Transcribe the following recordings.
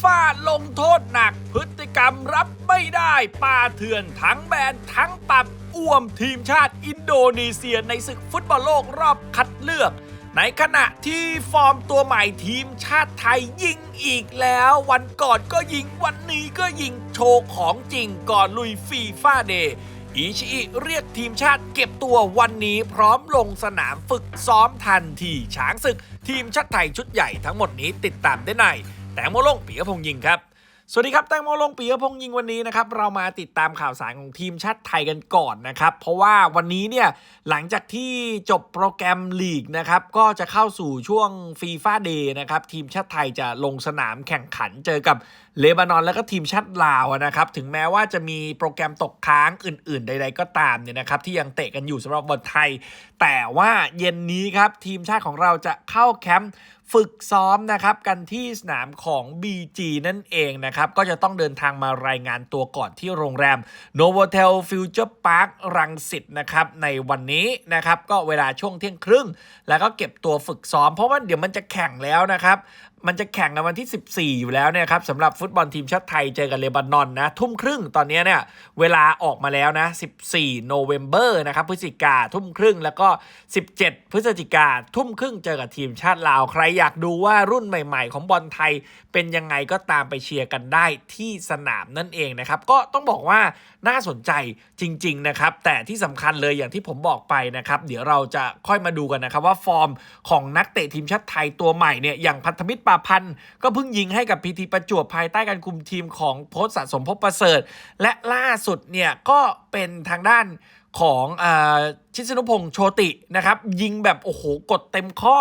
ฟ่าลงโทษหนัก พฤติกรรมรับไม่ได้ป่าเถื่อนทั้งแบนทั้งปรับอ้วมทีมชาติอินโดนีเซียในศึกฟุตบอลโลกรอบคัดเลือก ในขณะที่ฟอร์มตัวใหม่ทีมชาติไทยยิงอีกแล้ว วันก่อนก็ยิงวันนี้ก็ยิงโชว์ของจริงก่อนลุยฟีฟ่าเดย์อิชิอิเรียกทีมชาติเก็บตัววันนี้พร้อมลงสนามฝึกซ้อมทันทีช้างศึก ทีมชาติไทยชุดใหญ่ทั้งหมดนี้ติดตามได้ใน ตงโมลงปียพงษ์ยิงครับสวัสดีครับแตงโมลงปียพงษ์ยิงวันนี้นะครับเรามาติดตามข่าวสารของทีมชาติไทยกันก่อนนะครับ เพราะว่าวันนี้เนี่ยหลังจากที่จบโปรแกรมลีกนะครับก็จะเข้าสู่ช่วงฟีฟ่าเดย์นะครับทีมชาติไทยจะลงสนามแข่งขันเจอกับเลบานอนแล้วก็ทีมชาติลาวนะครับถึงแม้ว่าจะมีโปรแกรมตกค้างอื่น ๆ ใด ๆ ก็ตามเนี่ยนะครับที่ยังเตะกันอยู่สำหรับบอลไทย แต่ว่าเย็นนี้ครับทีมชาติของเราจะเข้าแคมป์ ฝึกซ้อมนะครับกันที่สนามของ BG นั่นเองนะครับก็จะต้องเดินทางมารายงานตัวก่อนที่โรงแรม Novotel Future Park รังสิตนะครับในวันนี้นะครับก็เวลาช่วงเที่ยงครึ่ง แล้วก็เก็บตัวฝึกซ้อมเพราะว่าเดี๋ยวมันจะแข่งแล้วนะครับมันจะแข่งในวันที่ 14 อยู่แล้วเนี่ยครับสำหรับฟุตบอลทีมชาติไทยเจอกับเลบานอนนะ ทุ่มครึ่งตอนนี้เนี่ยเวลาออกมาแล้วนะ 14 โนเวม ber นะครับพฤศจิกาทุ่มครึ่งแล้วก็ 17 พฤศจิกาทุ่มครึ่งเจอกับทีมชาติลาวใครอยากดูว่ารุ่นใหม่ ๆ ของบอลไทยเป็นยังไงก็ตามไปเชียร์กันได้ที่สนามนั่นเองนะครับก็ต้องบอกว่าน่าสนใจจริง ๆ นะครับ แต่ที่สำคัญเลยอย่างที่ผมบอกไปนะครับเดี๋ยวเราจะค่อยมาดูกันนะครับว่าฟอร์มของนักเตะทีมชาติไทยตัวใหม่เนี่ยอย่างพันธมิตรปาพันธ์ก็เพิ่งยิงให้กับพีทีประจวบภายใต้การคุมทีมของโพสต์สะสมพบประเสริฐ และล่าสุดเนี่ยก็เป็นทางด้าน ของอชิสนุพงษ์โชตินะครับ ยิงแบบโอ้โหกดเต็มข้อ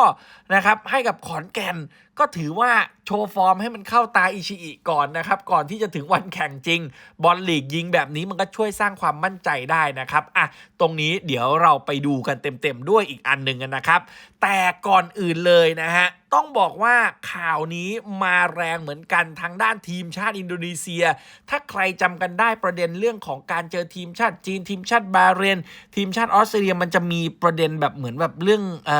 นะครับ ให้กับขอนแก่น ก็ถือว่าโชว์ฟอร์มให้มันเข้าตาอิชิอิก่อนนะครับ ก่อนที่จะถึงวันแข่งจริง บอลลีกยิงแบบนี้มันก็ช่วยสร้างความมั่นใจได้นะครับอะตรงนี้เดี๋ยวเราไปดูกันเต็มๆด้วยอีกอันหนึ่งนะครับ แต่ก่อนอื่นเลยนะฮะต้องบอกว่าข่าวนี้มาแรงเหมือนกันทางด้านทีมชาติอินโดนีเซีย ถ้าใครจำกันได้ประเด็นเรื่องของการเจอทีมชาติจีนทีมชาติบาเรน ทีมชาติออสเตรเลียมันจะมีประเด็นแบบเหมือนแบบเรื่องอ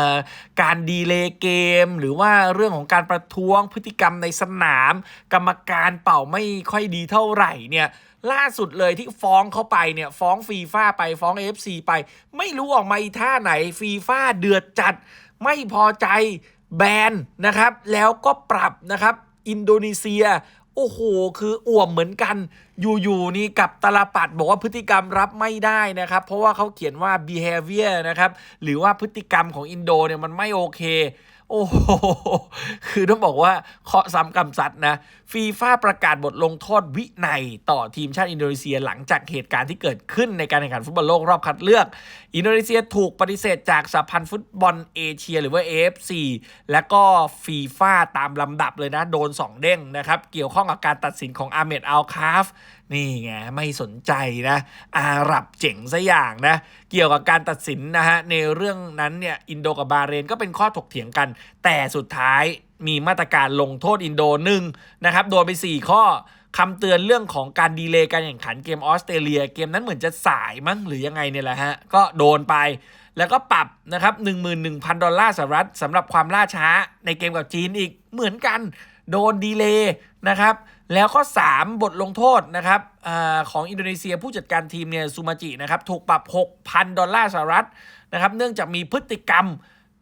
การดีเลย์เกม หรือว่าเรื่องของการประท้วงพฤติกรรมในสนาม กรรมการเป่าไม่ค่อยดีเท่าไหร่เนี่ยล่าสุดเลยที่ฟ้องเขาไปเนี่ยฟ้องฟีฟ่าไปฟ้อง AFC ไป ไม่รู้ออกมาอีท่าไหนฟีฟ่าเดือดจัด ไม่พอใจแบนนะครับ แล้วก็ปรับนะครับ อินโดนีเซีย โอ้โห คืออ่วมเหมือนกัน อยู่ๆนี่กับตลปัดบอกว่าพฤติกรรมรับไม่ได้นะครับ เพราะว่าเขาเขียนว่า behavior นะครับ หรือว่าพฤติกรรมของอินโดเนี่ยมันไม่โอเค โอ้โห คือต้องบอกว่าเคาะซ้ำกำซัดนะ ฟีฟ่าประกาศบทลงโทษวินัยต่อทีมชาติอินโดนีเซียหลังจากเหตุการณ์ที่เกิดขึ้นในการแข่งขันฟุตบอลโลกรอบคัดเลือก อินโดนีเซียถูกปฏิเสธจากสหพันธ์ฟุตบอลเอเชีย หรือว่า AFC และก็ฟีฟ่าตามลำดับเลยนะ โดน 2 เด้งนะครับ เกี่ยวข้องกับการตัดสินของอาเมดอัลคาฟนี่ไง ไม่สนใจนะ อาหรับเจ๋งซะอย่างนะเกี่ยวกับการตัดสินนะฮะในเรื่องนั้นเนี่ยอินโดกับบาเรนก็เป็นข้อถกเถียงกัน แต่สุดท้ายมีมาตรการลงโทษอินโดหนึ่งนะครับโดนไป 4 ข้อคำเตือนเรื่องของการดีเลย์การแข่งขันเกมออสเตรเลีย เกมนั้นเหมือนจะสายมั้งหรือยังไงเนี่ยแหละฮะ ก็โดนไป แล้วก็ปรับนะครับ 11,000 ดอลลาร์สหรัฐสำหรับความล่าช้าในเกมกับจีนอีกเหมือนกัน โดนดีเลย์นะครับ แล้วก็3บทลงโทษนะครับอของอินโดนีเซียผู้จัดการทีมเนี่ยซูมาจินะครับถูกปรับ 6,000 ดอลลาร์สหรัฐนะครับเนื่องจากมีพฤติกรรม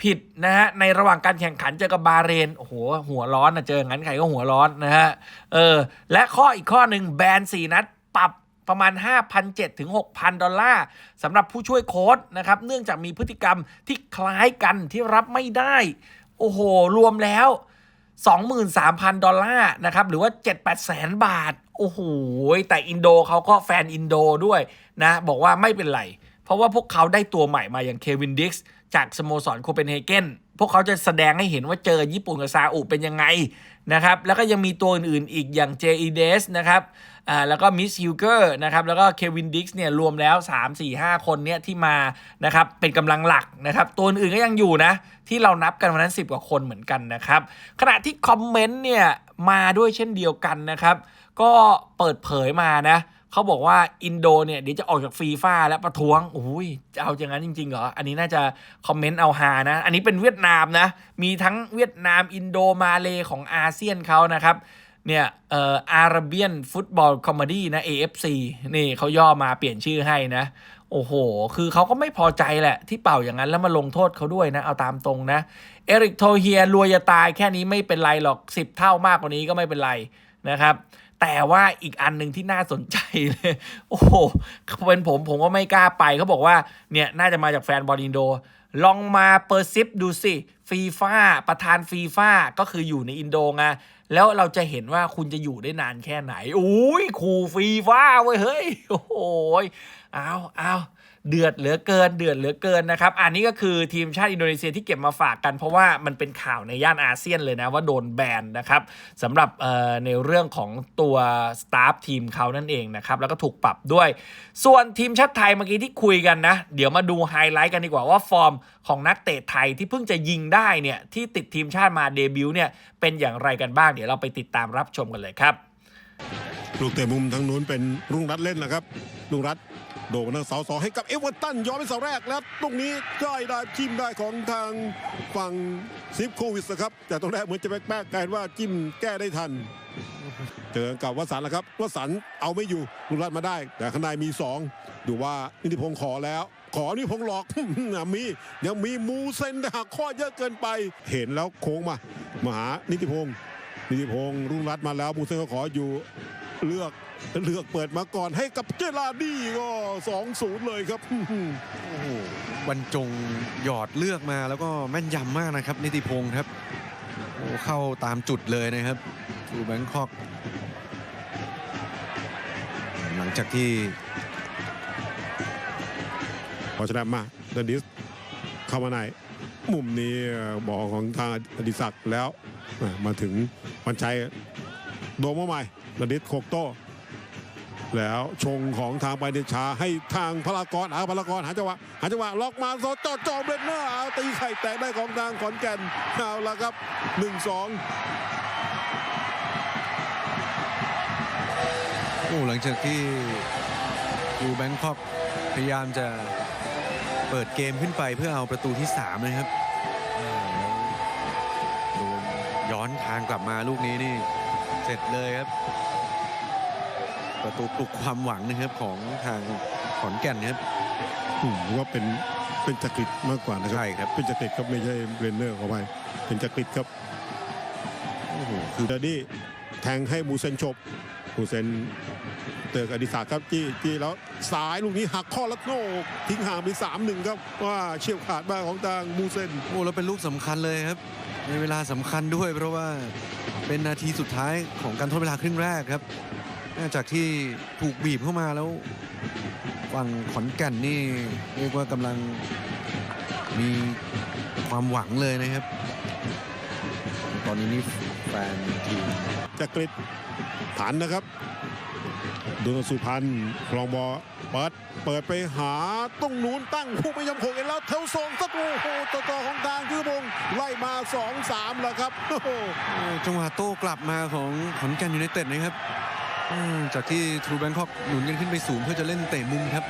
ผิดนะฮะในระหว่างการแข่งขันเจอกับบาเรนโอ้โหหัวร้อนนะเจออย่างนั้นใครก็หัวร้อนนะฮะเออและข้ออีกข้อหนึ่งแบน4นัดปรับประมาณ 5,700 ถึง 6,000 ดอลลาร์สำหรับผู้ช่วยโค้ชนะครับ เนื่องจากมีพฤติกรรมที่คล้ายกันที่รับไม่ได้ โอ้โห รวมแล้ว 23,000 ดอลลาร์นะครับ หรือว่า 7-8แสนบาท โอ้โห แต่อินโดเขาก็แฟนอินโดด้วยนะ บอกว่าไม่เป็นไร เพราะว่าพวกเขาได้ตัวใหม่มาอย่างเควินดิกส์ จากสโมสรโคเปนเฮเกนพวกเขาจะแสดงให้เห็นว่าเจอญี่ปุ่นกับซาอุเป็นยังไงนะครับ แล้วก็ยังมีตัวอื่นๆอีกอย่างเจอีเดสนะครับอ่าแล้วก็มิสฮิวเกอร์นะครับ แล้วก็เควินดิกส์เนี่ยรวมแล้ว 3 4 5 คนเนี่ยที่มานะครับเป็นกำลังหลักนะครับ ตัวอื่นก็ยังอยู่นะ ที่เรานับกันวันนั้น 10 กว่าคนเหมือนกันนะครับ ขณะที่คอมเมนต์เนี่ยมาด้วยเช่นเดียวกันนะครับ ก็เปิดเผยมานะ เขาบอกว่าอินโดเนี่ยเดี๋ยวจะออกจากฟีฟ่าและประท้วงโอ้ยจะเอาอย่างนั้นจริงๆเหรอ อันนี้น่าจะคอมเมนต์เอาฮานะ อันนี้เป็นเวียดนามนะ มีทั้งเวียดนามอินโดมาเลของอาเซียนเขานะครับเนี่ยเอ่ออาราเบียนฟุตบอลคอมเมดี้นะ AFC นี่เขาย่อมาเปลี่ยนชื่อให้นะ โอ้โห คือเขาก็ไม่พอใจแหละ ที่เป่าอย่างนั้นแล้วมาลงโทษเขาด้วยนะ เอาตามตรงนะ เอริกโทเฮียรวยจะตายแค่นี้ไม่เป็นไรหรอก 10 เท่ามากกว่านี้ก็ไม่เป็นไรนะครับ แต่ว่าอีกอันหนึ่งที่น่าสนใจเลย โอ้โหเป็นผมผมก็ไม่กล้าไปเขาบอกว่าเนี่ยน่าจะมาจากแฟนบอลอินโด ลองมาเปอร์ซิปดูสิฟีฟ่าประธานฟีฟ่าก็คืออยู่ในอินโดไงแล้วเราจะเห็นว่าคุณจะอยู่ได้นานแค่ไหนอุ้ยขู่ฟีฟ่าเว้ยเฮ้ยโอ้ยเอาเอา เดือดเหลือเกินเดือดเหลือเกินนะครับ อันนี้ก็คือทีมชาติอินโดนีเซียที่เก็บมาฝากกัน เพราะว่ามันเป็นข่าวในย่านอาเซียนเลยนะว่าโดนแบนนะครับสำหรับในเรื่องของตัวสตาฟทีมเขานั่นเองนะครับแล้วก็ถูกปรับด้วย ส่วนทีมชาติไทยเมื่อกี้ที่คุยกันนะ เดี๋ยวมาดูไฮไลท์กันดีกว่าว่าฟอร์มของนักเตะไทยที่เพิ่งจะยิงได้เนี่ยที่ติดทีมชาติมาเดบิวต์เนี่ยเป็นอย่างไรกันบ้าง เดี๋ยวเราไปติดตามรับชมกันเลยครับลูกเตะมุมทางนู้นเป็นรุ่งรัตเล่นนะครับรุ่งรัต โด่งทางเสาสองให้กับเอเวอร์ตันย้อนเป็นเสาแรกแล้วตรงนี้ได้ได้จิ้มได้ของทางฝั่งซิฟโควิสนะครับแต่ตรงแรกเหมือนจะแป๊กๆกลายว่าจิ้มแก้ได้ทัน เจอกับวสันแล้วครับวสันเอาไม่อยู่ลุงรัตมาได้ แต่ข้างในมีสองดูว่านิติพงศ์ขอแล้ว ขอนิติพงศ์หลอก มียังมีมูเซนแต่หักข้อเยอะเกินไป เห็นแล้วโค้งมามาหานิติพงศ์นิติพงศ์รุ่งรัตมาแล้วมูเซนก็ขออยู่ เลือกเลือกเปิดมาก่อนให้กับเจลาดี้ก็สองศูนย์เลยครับโอ้โหบรรจงหยอดเลือกมาแล้วก็แม่นยำมากนะครับนิติพงศ์ครับโอ้เข้าตามจุดเลยนะครับทูแบงคอก หลังจากที่พอชนะมาเดนดิสเข้ามาในมุมนี้บอลของทางอดิศักดิ์แล้วอะมาถึงวันชัยโดมมาใหม่ เดนดิสโคกโต้แล้วชงของทางไปเดชาให้ทางพลากรอาพลากรหาจังหวะหาจังหวะล็อกมาโซจอจอมเบรนเนอร์เอาตีไข่แตกได้ของทางขอนแก่นเอาละครับ 1-2โอ้หลังจากที่ทูแบงคอกพยายามจะเปิดเกมขึ้นไปเพื่อเอาประตูที่ 3 นะครับโดนย้อนทางกลับมาลูกนี้นี่ เสร็จเลยครับ ประตูปลุกความหวังนะครับของทางขอนแก่นครับอืมว่าเป็นเป็นจักริดมากกว่านะครับใช่ครับเป็นจักริดครับไม่ใช่เบรนเนอร์ขอไปเป็นจักริดครับโอ้โหคือเดดดี้แทงให้มูเซนชบมูเซนเตือกอดิศักดิ์ครับจี้จี้แล้วสายลูกนี้หักข้อแล้วโนทิ้งห่างไปสามหนึ่งครับว่าเฉียบขาดมากของทางมูเซนโอ้แล้วเป็นลูกสำคัญเลยครับ ในเวลาสำคัญด้วยเพราะว่า เป็นนาทีสุดท้ายของการทดเวลาครึ่งแรกครับเนื่องจากที่ถูกบีบเข้ามาแล้วฝั่งขอนแก่นนี่เรียกว่ากำลังมีความหวังเลยนะครับ ตอนนี้นี่แฟนทีมจักริด ผันนะครับดนสุพรรณคลองบอเปิดเปิดไปหาต้องนู้นตั้งผู้ไม่ยอมโขงเองแล้วแถวสองสักโอ้โหต่อต่อของทางคือพงไล่มาสองสามแล้วครับโอ้จังหวะโต้กลับมาของขอนแก่นยูไนเต็ดนะครับจากที่ทรูแบงคอกหนุนกันขึ้นไปสูงเพื่อจะเล่นเตะมุมครับ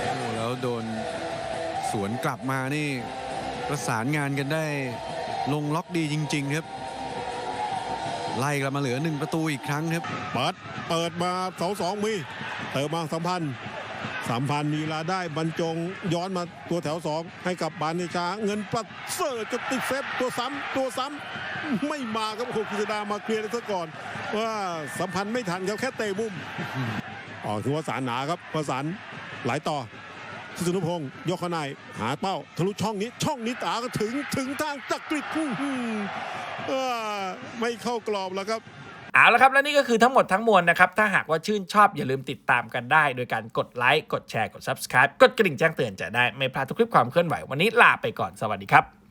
โอ้แล้วโดนสวนกลับมานี่ประสานงานกันได้ลงล็อกดีจริง ๆ ครับ ไล่กลับมาเหลือหนึ่งประตูอีกครั้งครับเปิดเปิดมาเสาสองมีเติมมาสัมพันธ์สัมพันธ์มีลาได้บรรจงย้อนมาตัวแถวสองให้กับบานเนชา เงินประเสริฐจะติดเซฟตัวซ้ำตัวซ้ำไม่มาครับโอ้โหกฤษดามาเคลียร์ได้ซะก่อน ว่าสัมพันธ์ไม่ทันครับแค่เตะมุมอ๋อคือว่าสารหนาครับประสานไหลต่อ สุนุพงศ์ยกขนายหาเป้าทะลุช่องนี้ ช่องนี้ตาก็ถึงถึงทางจักริดอื้อหือเออไม่เข้ากรอบแล้วครับเอาละครับ และนี่ก็คือทั้งหมดทั้งมวลนะครับ ถ้าหากว่าชื่นชอบอย่าลืมติดตามกันได้ โดยการกดไลค์กดแชร์กด Subscribe กดกระดิ่งแจ้งเตือนจะได้ ไม่พลาดทุกคลิปความเคลื่อนไหว วันนี้ลาไปก่อนสวัสดีครับ